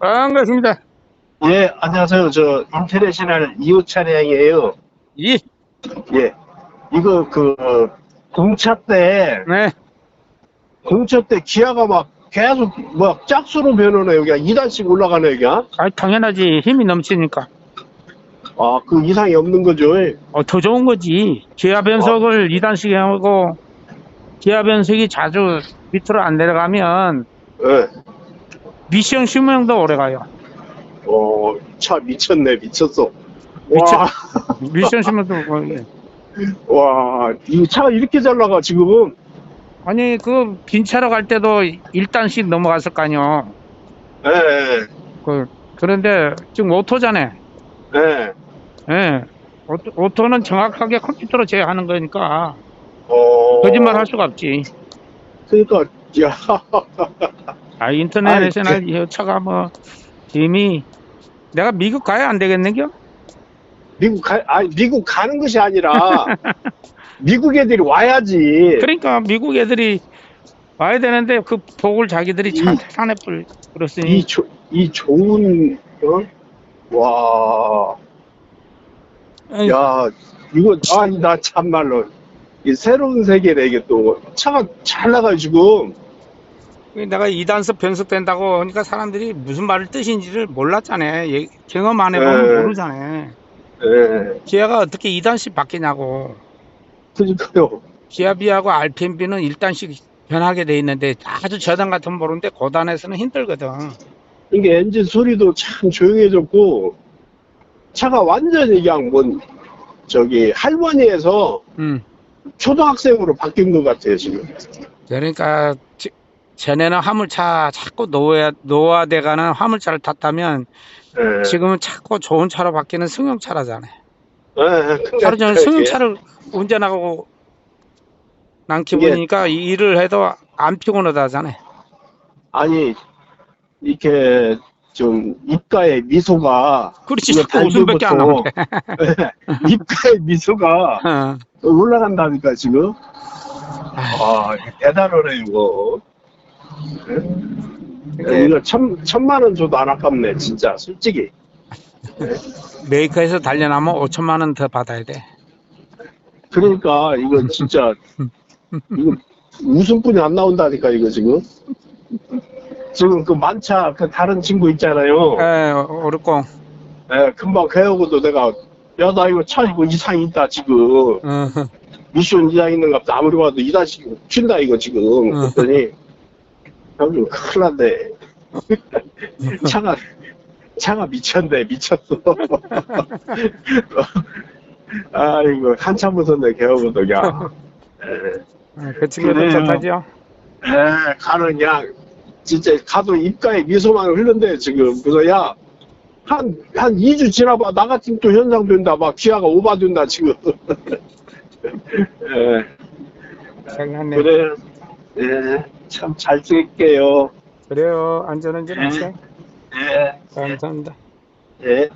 반갑습니다. 예, 안녕하세요. 저 인터내셔널 2호 차량이에요. 이, 예. 이거 그 공차 때 네. 공차 때 기아가 막 계속 막 짝수로 변하네요. 그냥 2단씩 올라가네요, 그냥. 아, 당연하지. 힘이 넘치니까. 아, 그 이상이 없는 거죠. 예. 어, 더 좋은 거지. 기아 변속을 2단씩 하고, 기아 변속이 자주 밑으로 안 내려가면, 예. 미션 수명도 오래 가요. 어, 차 미쳤네, 미쳤어. 와, 미션 수명도, 뭐, 예. 와, 이 차가 이렇게 잘 나가, 지금은. 아니, 그, 빈 차로 갈 때도 1단씩 넘어갔을 거 아니요. 예, 예, 그, 그런데 지금 오토잖아요. 예. 예. 오토, 오토는 정확하게 컴퓨터로 제어하는 거니까, 어. 거짓말 할 수가 없지. 그러니까, 야, 아, 인터넷에서나 이 차가 뭐, 이미, 내가 미국 가야 안 되겠는겨? 미국 가, 아니, 미국 가는 것이 아니라, 미국 애들이 와야지. 그러니까 미국 애들이 와야 되는데 그 복을 자기들이 차 이- 산에 뿌리 그렇으니 이, 조, 이 좋은, 어? 와, 아니, 야, 이거, 아, 나 참말로. 이 새로운 세계네, 이게 또. 차가 잘 나가요, 지금. 내가 이단서 변속 된다고 그러니까 사람들이 무슨 말을 뜻인지를 몰랐잖아. 얘- 경험 안 해보면 네. 모르잖아. 예. 기아가 어떻게 2단씩 바뀌냐고. 그러니까요. 기아비하고 RPMB는 1단씩 변하게 돼 있는데 아주 저단 같은 모르는데 고단에서는 힘들거든. 이게 엔진 소리도 참 조용해졌고, 차가 완전히 그냥 뭐, 저기, 할머니에서 음. 초등학생으로 바뀐 것 같아요, 지금. 그러니까 지- 전에는 화물차 자꾸 노화, 노화돼가는 화물차를 탔다면 예. 지금은 자꾸 좋은 차로 바뀌는 승용차라잖아. 예, 예. 하루 전에 이게- 승용차를 운전하고 난 기분이니까 이 일을 해도 안 피곤하다잖아. 아니, 이렇게 좀 입가에 미소가 그렇지, 웃음밖에 안 나오네. 입가에 미소가 어. 올라간다니까 지금. 아 대단하네 이거. 네? 이거 천 천만 원 줘도 안 아깝네 진짜 솔직히. 메이커에서 달려나면 5천만 원 더 받아야 돼. 그러니까 이거 진짜 이거 웃음뿐이 안 나온다니까 이거 지금. 지금 그 만차 그 다른 친구 있잖아요. 에, 오르공. 예, 금방 배우고도 내가 야 나 이거 차 이거 이상 있다 지금 어, 미션 이상 있는 것 같다 아무리 봐도 이다시 튄다 이거 지금 어. 그랬더니 형님 큰일 났네 차가 차가 미쳤네 미쳤어 아이고 한참 웃었네 개어보도 그냥 예, 어, 그 친구도 그래요. 좋다죠. 예, 가는 그냥 진짜 가도 입가에 미소만 흘른대 지금 그래서 야 한, 한 2주 지나봐. 나 같은 또 현상 된다. 막 기아가 오바된다, 지금. 예, 장난네. 그래. 예, 참 잘 쓸게요. 그래요. 안전운전 하세요. 예, 감사합니다. 예.